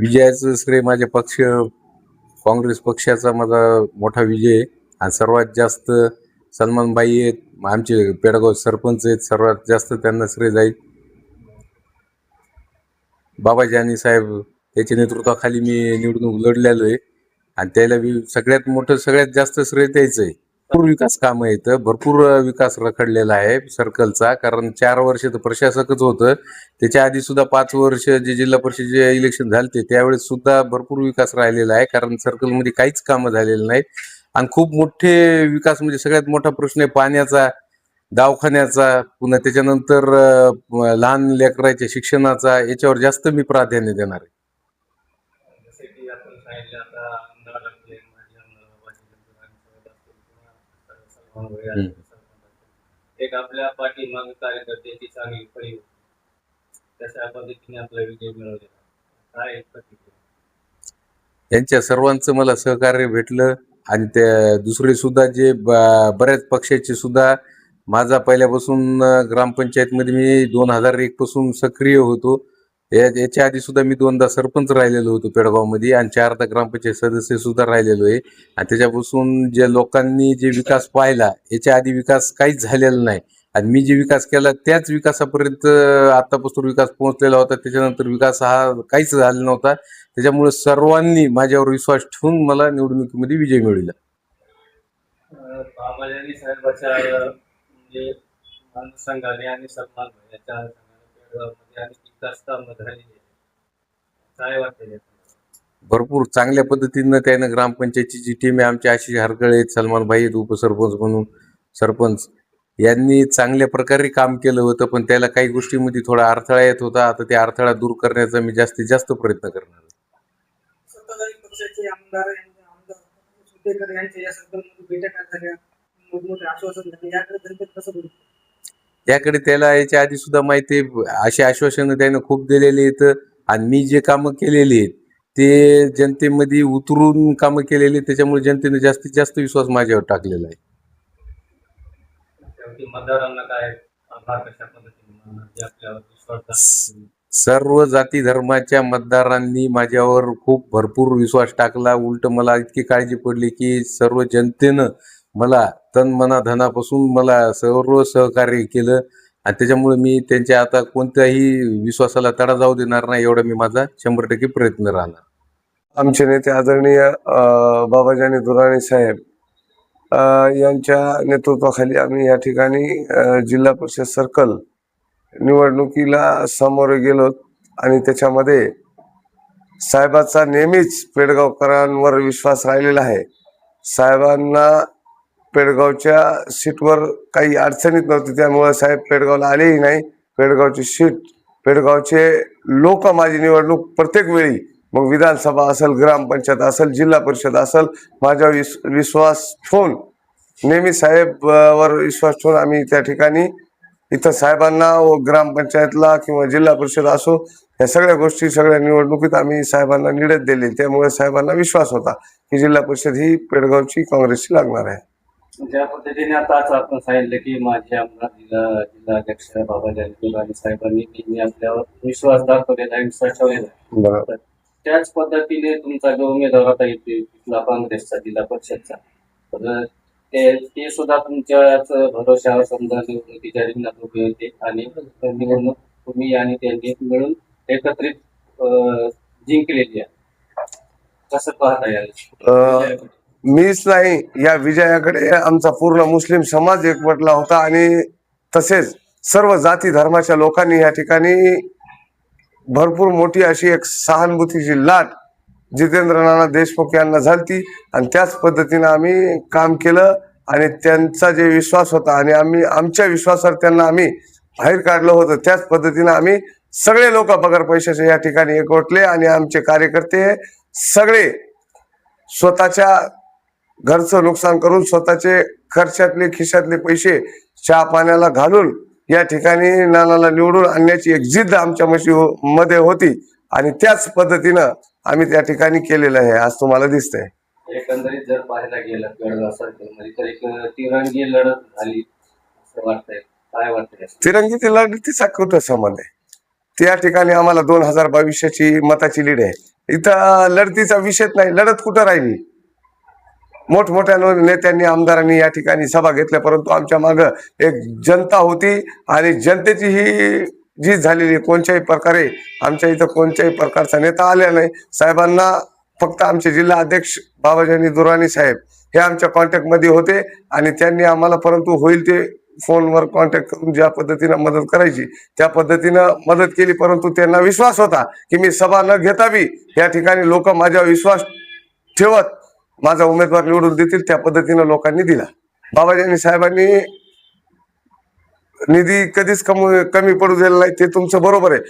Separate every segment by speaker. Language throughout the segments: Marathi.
Speaker 1: विजयाचं श्रेय माझ्या पक्ष काँग्रेस पक्षाचा माझा मोठा विजय आहे. आणि सर्वात जास्त सलमानबाई आहेत आमचे पेडगाव सरपंच आहेत सर्वात जास्त त्यांना श्रेय जाईल. बाबा जानी साहेब त्याच्या नेतृत्वाखाली मी निवडणूक लढलेलो आहे. आणि त्याला सगळ्यात मोठं सगळ्यात जास्त श्रेय द्यायचं आहे भरपूर विकास कामं आहेत भरपूर विकास रखडलेला आहे सर्कलचा. कारण चार वर्ष तर प्रशासकच होतं. त्याच्या आधी सुद्धा पाच वर्ष जे जिल्हा परिषदेचे इलेक्शन झालते त्यावेळेस सुद्धा भरपूर विकास राहिलेला आहे. कारण सर्कलमध्ये काहीच कामं झालेली नाहीत. आणि खूप मोठे विकास म्हणजे सगळ्यात मोठा प्रश्न आहे पाण्याचा दवाखान्याचा पुन्हा त्याच्यानंतर लहान लेकराच्या शिक्षणाचा याच्यावर जास्त मी प्राधान्य देणार आहे
Speaker 2: जसे की आपण सांगितले आता आमदार आपले माजी आमदार बाबाजी जगताप असतील एक आपल्या पाठीमाग कार्यकर्त्याची चांगली फळी तशा पद्धतीने आपला विजय मिळवलेला काय
Speaker 1: यांच्या सर्वांचं मला सहकार्य भेटलं आणि त्या दुसरे सुद्धा जे बऱ्याच पक्षाचे सुद्धा माझा पहिल्यापासून ग्रामपंचायतमध्ये मी दोन हजार एक पासून सक्रिय होतो. याच्या आधी सुद्धा मी दोनदा सरपंच राहिलेलो होतो पेडगावमध्ये आणि चारदा ग्रामपंचायत सदस्य सुद्धा राहिलेलो आहे. आणि त्याच्यापासून जे लोकांनी जे विकास पाहिला याच्या आधी विकास काहीच झालेला नाही. आणि मी जे विकास केला त्याच विकासापर्यंत आतापासून विकास पोहोचलेला होता. त्याच्यानंतर विकास हा काहीच झाला नव्हता. त्याच्यामुळे सर्वांनी माझ्यावर विश्वास ठेवून मला निवडणुकीमध्ये विजय मिळविला.
Speaker 2: साहेबांच्या म्हणजे, आणि कामं झालेली. काय वाटतं याचं?
Speaker 1: भरपूर चांगल्या पद्धतीनं त्यानं ग्रामपंचायतीची जी टीम आहे आमचे आशिष हरकळे आहेत सलमान भाई आहेत उपसरपंच म्हणून सरपंच यांनी चांगल्या प्रकारे काम केलं होतं पण त्याला काही गोष्टीमध्ये थोडा अडथळा येत होता आता त्या अडथळा दूर करण्याचा मी जास्तीत जास्त प्रयत्न करणार आहे.
Speaker 3: सत्ताधारी पक्षाचे आमदार यांचे आमदार सुटेकर यांच्या या सरकारमध्ये बैठका झाल्या मोठमोठे आश्वासन झाले याकडे जनतेत कसं बघतो
Speaker 1: याकडे त्याला याच्या आधी सुद्धा माहिती अशी आश्वासनं त्यानं खूप दिलेली आहेत. आणि मी जे कामं केलेली आहेत ते जनतेमध्ये उतरून कामं केलेली त्याच्यामुळे जनतेने जास्तीत जास्त विश्वास माझ्यावर टाकलेला आहे. सर्व जाती धर्माच्या मतदारांनी माझ्यावर खूप भरपूर विश्वास टाकला. उलट मला इतकी काळजी पडली की सर्व जनतेनं मला तन मना धनापासून मला सर्व सहकार्य केलं. आणि त्याच्यामुळे मी त्यांच्या आता कोणत्याही विश्वासाला तडा जाऊ देणार नाही एवढा मी माझा शंभर टक्के प्रयत्न राहणार.
Speaker 4: आमचे नेते आदरणीय बाबाजानी दुराणी साहेब यांच्या नेतृत्वाखाली आम्ही या ठिकाणी जिल्हा परिषद सर्कल निवडणुकीला सामोरे गेलो आणि त्याच्यामध्ये साहेबाचा नेहमीच पेडगावकरांवर विश्वास राहिलेला आहे. साहेबांना पेडगावच्या सीटवर काही अडचणीत नव्हती त्यामुळे साहेब पेडगावला आलेही नाही. पेडगावची सीट पेडगावचे लोक माझी निवडणूक प्रत्येक वेळी मग विधानसभा असेल ग्रामपंचायत असेल जिल्हा परिषद असेल माझ्या विस विश्वास ठेवून नेहमी साहेब वर विश्वास ठेवून आम्ही त्या ठिकाणी इथं साहेबांना व ग्रामपंचायतला किंवा जिल्हा परिषद असो या सगळ्या गोष्टी सगळ्या निवडणुकीत आम्ही साहेबांना निडत दिली त्यामुळे साहेबांना विश्वास होता की जिल्हा परिषद ही पेडगावची काँग्रेसची लागणार आहे.
Speaker 2: ज्या पद्धतीने आताच आपण सांगितलं की माझे आमदार जिल्हा जिल्हाध्यक्ष बाबाजी दुराणी साहेबांनी नेहमी आपल्यावर विश्वास दाखवलेला आहे विश्वास ठेवलेला आहे. त्याच पद्धतीने तुमचा जो उमेदवार होता इथे तिथला काँग्रेसचा जिल्हा परिषदचा तर ते ते सुद्धा तुमच्याच भरोशावर समजा निवडणुकीच्या रिंगणात उभे होते आणि निवडणूक तुम्ही आणि त्यांनी मिळून एकत्रित जिंकलेली आहे. कसं पाहता याल?
Speaker 4: मीच नाही या विजयाकडे आमचा पूर्ण मुस्लिम समाज एकवटला होता आणि तसेच सर्व जाती धर्माच्या लोकांनी या ठिकाणी भरपूर मोठी अशी एक सहानुभूतीची लाट जितेंद्र नाना देशमुख यांना झालती आणि त्याच पद्धतीनं आम्ही काम केलं आणि त्यांचा जे विश्वास होता आणि आम्ही आमच्या विश्वासावर त्यांना आम्ही बाहेर काढलं होतं त्याच पद्धतीनं आम्ही सगळे लोक पगार पैशाचे या ठिकाणी एकवटले आणि आमचे कार्यकर्ते सगळे स्वतःच्या घरचं नुकसान करून स्वतःचे खर्चातले खिशातले पैसे चहा पाण्याला घालून या ठिकाणी नानाला निवडून आणण्याची एक जिद्द आमच्या मशी मध्ये होती. आणि त्याच पद्धतीनं आम्ही त्या ठिकाणी केलेलं आहे आज तुम्हाला दिसतंय.
Speaker 2: एकंदरीत जर पाहायला गेलं सर्कलमध्ये तर एक तिरंगी लढत झाली असं वाटतंय. काय वाटतंय?
Speaker 4: तिरंगी ती लढतीचा कुठं संबंध आहे. त्या ठिकाणी आम्हाला दोन हजार बावीसशेची मताची लीड आहे. इथं लढतीचा विषयच नाही. लढत कुठं राहिली? मोठमोठ्या नेत्यांनी आमदारांनी या ठिकाणी सभा घेतल्या परंतु आमच्या मागं एक जनता होती आणि जनतेची ही जी झालेली कोणत्याही प्रकारे आमच्या इथं कोणत्याही प्रकारचा नेता आलेला नाही. साहेबांना फक्त आमचे जिल्हा अध्यक्ष बाबाजानी दुराणी साहेब हे आमच्या कॉन्टॅक्टमध्ये होते आणि त्यांनी आम्हाला परंतु होईल ते फोनवर कॉन्टॅक्ट करून ज्या पद्धतीनं मदत करायची त्या पद्धतीनं मदत केली परंतु त्यांना विश्वास होता की मी सभा न घेता बी या ठिकाणी लोक माझ्यावर विश्वास ठेवत माझा उमेदवार निवडून देतील त्या पद्धतीनं लोकांनी दिला. बाबाजी आणि साहेबांनी निधी कधीच कमी कमी पडू दिला नाही ते तुमचं बरोबर आहे.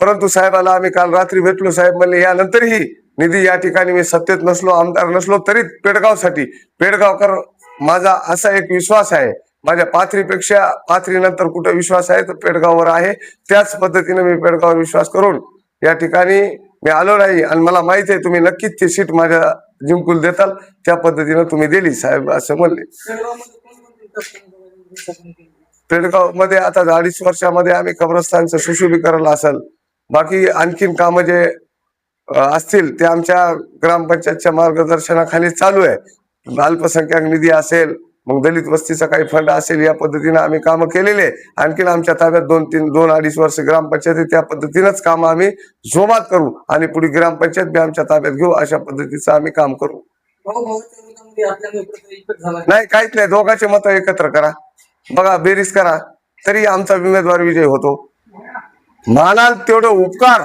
Speaker 4: परंतु साहेबाला आम्ही काल रात्री भेटलो साहेब म्हणले यानंतरही निधी या ठिकाणी मी सत्तेत नसलो आमदार नसलो तरी पेडगावसाठी. पेडगावकर माझा असा एक विश्वास आहे माझ्या पाथरीपेक्षा पाथरीनंतर कुठं विश्वास आहे तर पेडगाववर आहे. त्याच पद्धतीने मी पेडगाववर विश्वास करून या ठिकाणी मी आलो नाही आणि मला माहिती आहे तुम्ही नक्कीच ती सीट माझ्या जिंकून देताल त्या पद्धतीनं तुम्ही दिली साहेब असं म्हणले.
Speaker 3: पेडगावमध्ये
Speaker 4: आता अडीच वर्षामध्ये आम्ही कब्रस्तानचं सुशोभीकरण असेल. बाकी आणखीन कामं जे असतील ते आमच्या ग्रामपंचायतच्या मार्गदर्शनाखाली चालू आहे. अल्पसंख्याक निधी असेल मग दलित वस्तीचा काही फंड असेल या पद्धतीनं आम्ही कामं केलेले आहे. आणखीन आमच्या ताब्यात दोन तीन दोन अडीच वर्ष ग्रामपंचायत त्या पद्धतीनंच कामं आम्ही जोमात करू आणि पुढे ग्रामपंचायत बी आमच्या ताब्यात घेऊ अशा पद्धतीचं आम्ही काम करू.
Speaker 3: झाला.
Speaker 4: नाही काहीच नाही दोघांचे मत एकत्र करा. बघा बेरीज करा तरी आमचा उमेदवार विजय होतो. मानाल तेवढं उपकार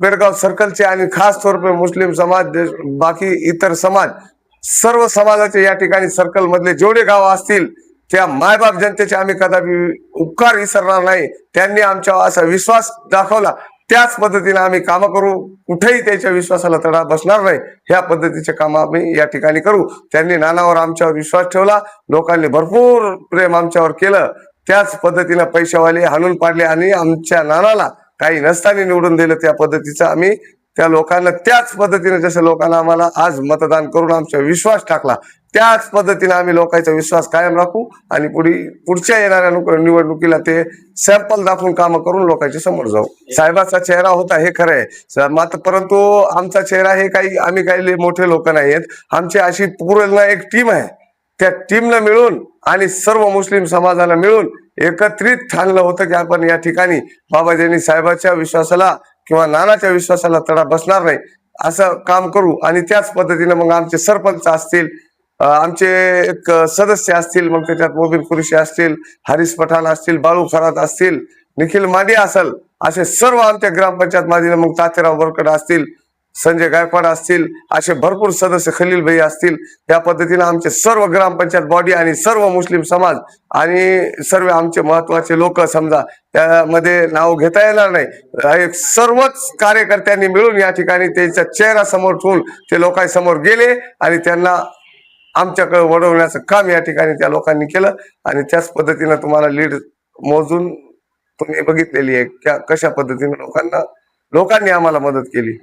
Speaker 4: बेडगाव सर्कलचे आणि खास तौर पे मुस्लिम समाज बाकी इतर समाज सर्व समाजाचे या ठिकाणी सर्कल मधले जेवढे गाव असतील त्या मायबाप जनतेचे आम्ही कदापि उपकार विसरणार नाही. त्यांनी आमच्यावर असा विश्वास दाखवला. त्याच पद्धतीने आम्ही कामं करू. कुठेही त्याच्या विश्वासाला तडा बसणार नाही. ह्या पद्धतीचे काम आम्ही या ठिकाणी करू. त्यांनी नानावर आमच्यावर विश्वास ठेवला. लोकांनी भरपूर प्रेम आमच्यावर केलं. त्याच पद्धतीनं पैशावाले हाणून पाडले आणि आमच्या नानाला काही नसताना निवडून दिलं. त्या पद्धतीचं आम्ही त्या लोकांना त्याच पद्धतीने जसं लोकांना आम्हाला आज मतदान करून आमचा विश्वास टाकला त्याच पद्धतीने आम्ही लोकांचा विश्वास कायम राखू आणि पुढे पुढच्या येणाऱ्या निवडणुकीला ते सॅम्पल दाखवून कामं करून लोकांच्या समोर जाऊ. साहेबाचा चेहरा होता हे खरं आहे. मात्र परंतु आमचा चेहरा हे काही आम्ही काही मोठे लोक नाही आहेत. आमची अशी पूर्ण एक टीम आहे. त्या टीमला मिळून आणि सर्व मुस्लिम समाजाला मिळून एकत्रित ठाणलं होतं की आपण या ठिकाणी बाबाजींनी साहेबाच्या विश्वासाला किंवा नानाच्या विश्वासाला तडा बसणार नाही असं काम करू आणि त्याच पद्धतीने मग आमचे सरपंच असतील आमचे एक सदस्य असतील मग त्याच्यात मोबिन कुरुशी असतील हरीश पठाण असतील बाळू खरात असतील निखिल मांडे असेल असे सर्व आमच्या ग्रामपंचायत माझी मग तातेराव बरकड असतील संजय गायकवाड असतील असे भरपूर सदस्य खलील भाई असतील या पद्धतीने आमचे सर्व ग्रामपंचायत बॉडी आणि सर्व मुस्लिम समाज आणि सर्व आमचे महत्त्वाचे लोक समजा त्यामध्ये नाव घेता येणार नाही. एक सर्वच कार्यकर्त्यांनी मिळून या ठिकाणी त्यांचा चेहरा समोर ठेवून ते लोकांसमोर गेले आणि त्यांना आमच्याकडे वळवण्याचं काम या ठिकाणी त्या लोकांनी केलं. आणि त्याच पद्धतीनं तुम्हाला लीड मोजून तुम्ही बघितलेली आहे कशा पद्धतीने लोकांना लोकांनी आम्हाला मदत केली.